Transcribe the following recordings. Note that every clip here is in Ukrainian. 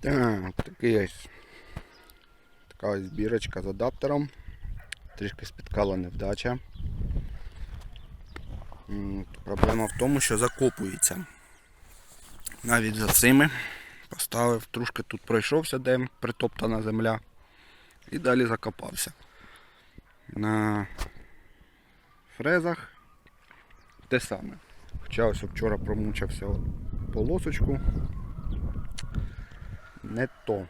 Так, такий ось. Така ось збірочка з адаптером. Трішки спіткала невдача. Проблема в тому, що закопується. Навіть за цими поставив, трошки тут пройшовся, де притоптана земля. І далі закопався. На фрезах те саме. Хоча ось вчора промучився от полосочку. Не то.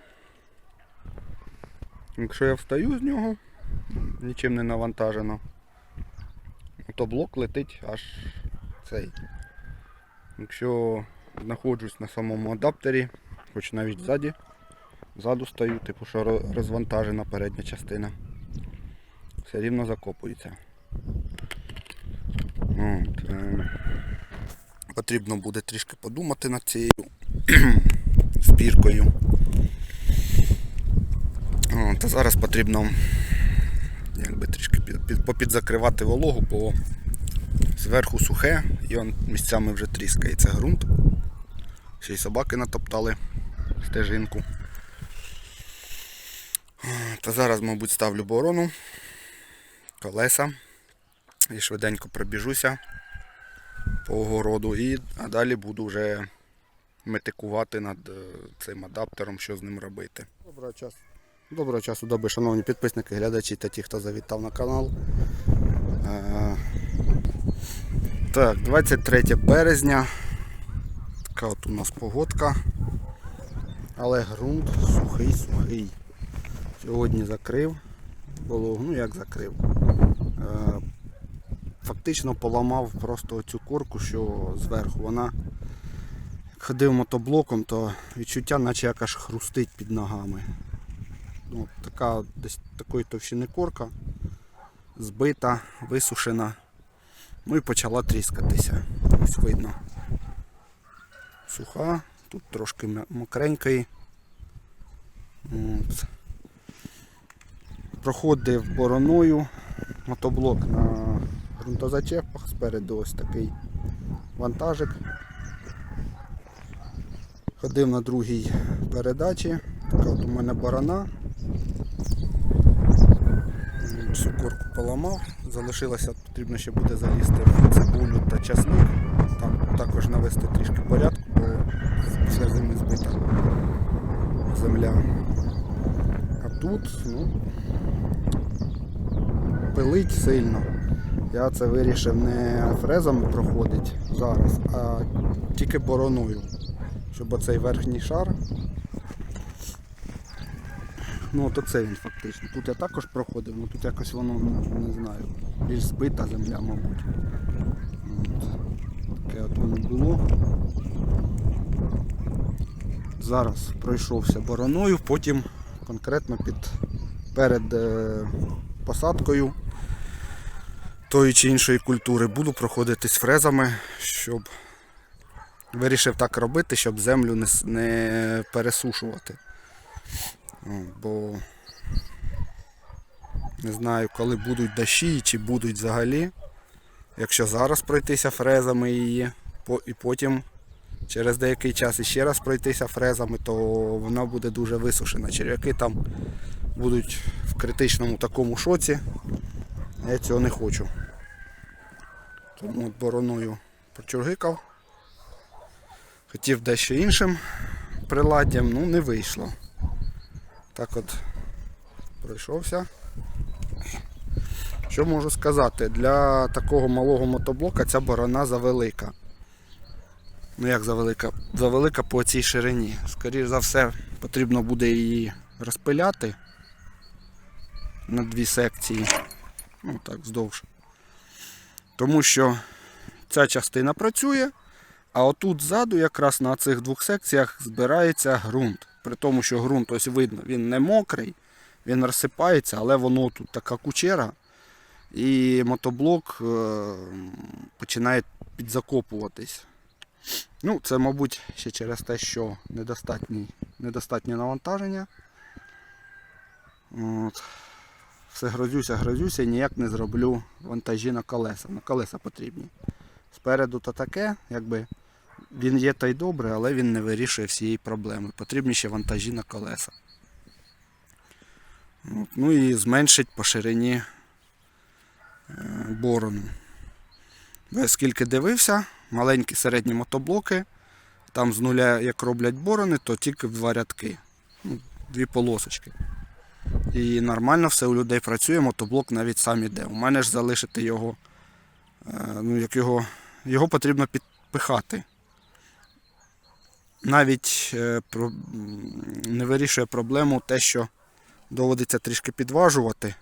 Якщо я встаю з нього, нічим не навантажено, то блок летить аж цей. Якщо знаходжусь на самому адаптері, хоч навіть ззаді, ззаду стою, типу, що розвантажена передня частина, все рівно закопується. От, е, потрібно буде трішки подумати над цією збіркою. О, Та зараз потрібно якби трішки під, попідзакривати вологу, бо зверху сухе і он місцями вже тріскається ґрунт. Ще й собаки натоптали стежинку. Та зараз, мабуть, ставлю борону, колеса і швиденько пробіжуся по огороду і а далі буду вже метикувати над е, цим адаптером, що з ним робити. Доброго часу. Доброго часу доби, шановні підписники, глядачі та ті, хто завітав на канал. Е, Так, 23 березня. Така от у нас погодка. Але ґрунт сухий, сухий. Сьогодні закрив вологу, ну як закрив. Е, Фактично поламав просто цю корку, що зверху. Вона ходив мотоблоком, то відчуття, наче як аж хрустить під ногами. Ну, така десь такої товщини корка, збита, висушена. Ну і почала тріскатися. Ось видно. Суха, тут трошки мокренької. От. Проходив бороною мотоблок на ґрунтозачепах, спереду ось такий вантажик. Ходив на другій передачі. От у мене барана. Всю корку поламав. Залишилося, потрібно ще буде залізти в цибулю та часник. Там також навести трішки порядку, бо після зими збита земля. А тут, ну, пилить сильно. Я це вирішив не фрезами проходить зараз, а тільки бороною. Щоб оцей верхній шар Ну от оце він фактично. Тут я також проходив, але тут якось воно ну, не знаю. Більш збита земля, мабуть. От. Таке от воно було. Зараз пройшовся бороною, потім конкретно під перед е, посадкою тої чи іншої культури буду проходитись фрезами, щоб вирішив так робити, щоб землю не, не пересушувати. Бо не знаю, коли будуть дощі чи будуть взагалі. Якщо зараз пройтися фрезами її, і потім через деякий час іще раз пройтися фрезами, то вона буде дуже висушена. Черв'яки там будуть в критичному такому шоці. Я цього не хочу. Тому от бороною прочургикав. Хотів дещо іншим приладдям, ну не вийшло. Так от пройшовся. Що можу сказати? Для такого малого мотоблока ця борона завелика. Ну як завелика? Завелика по цій ширині. Скоріше за все, потрібно буде її розпиляти на дві секції. Ну так, вздовж. Тому що ця частина працює, а отут ззаду, якраз на цих двох секціях, збирається ґрунт. При тому, що ґрунт ось видно, він не мокрий, він розсипається, але воно тут така кучера. І мотоблок е, починає підзакопуватись. Ну, це, мабуть, ще через те, що недостатнє навантаження. От. Все грозюся, грозюся і ніяк не зроблю вантажі на колеса. На колеса потрібні. Спереду то таке, якби він є та й добре, але він не вирішує всієї проблеми. Потрібні ще вантажі на колеса. От. Ну і зменшить по ширині е, борону. Бо я скільки дивився, маленькі середні мотоблоки, там з нуля, як роблять борони, то тільки в два рядки. Ну, дві полосочки. І нормально все у людей працює, мотоблок навіть сам іде. У мене ж залишити його, е, ну як його, його потрібно підпихати. Навіть е, не вирішує проблему те, що доводиться трішки підважувати.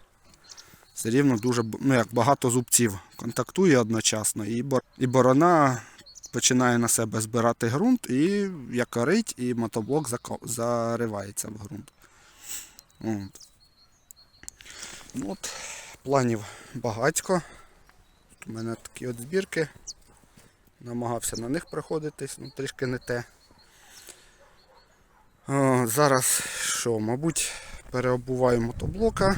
Все рівно дуже ну, як багато зубців контактує одночасно, і, борона починає на себе збирати ґрунт, і якорить, і мотоблок заривається в ґрунт. От. Ну, От, планів багатько. У мене такі от збірки. Намагався на них проходитись, ну трішки не те. Зараз що, мабуть, переобуваю мотоблока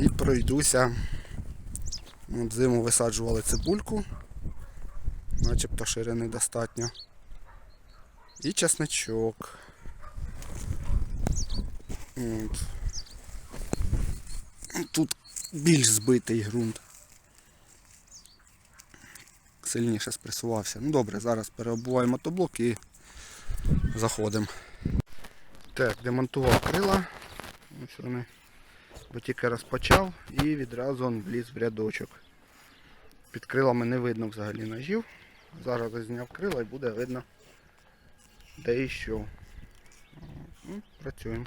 і пройдуся. От зиму висаджували цибульку, начебто ширини достатньо. І чесничок. От. Тут більш збитий ґрунт. Сильніше спресувався. Ну добре, зараз переобуваємо мотоблок і заходимо. Так, демонтував крила. Ось вони. Бо тільки розпочав і відразу він вліз в рядочок. Під крилами не видно взагалі ножів. Зараз я зняв крила і буде видно де і що. Ну, працюємо.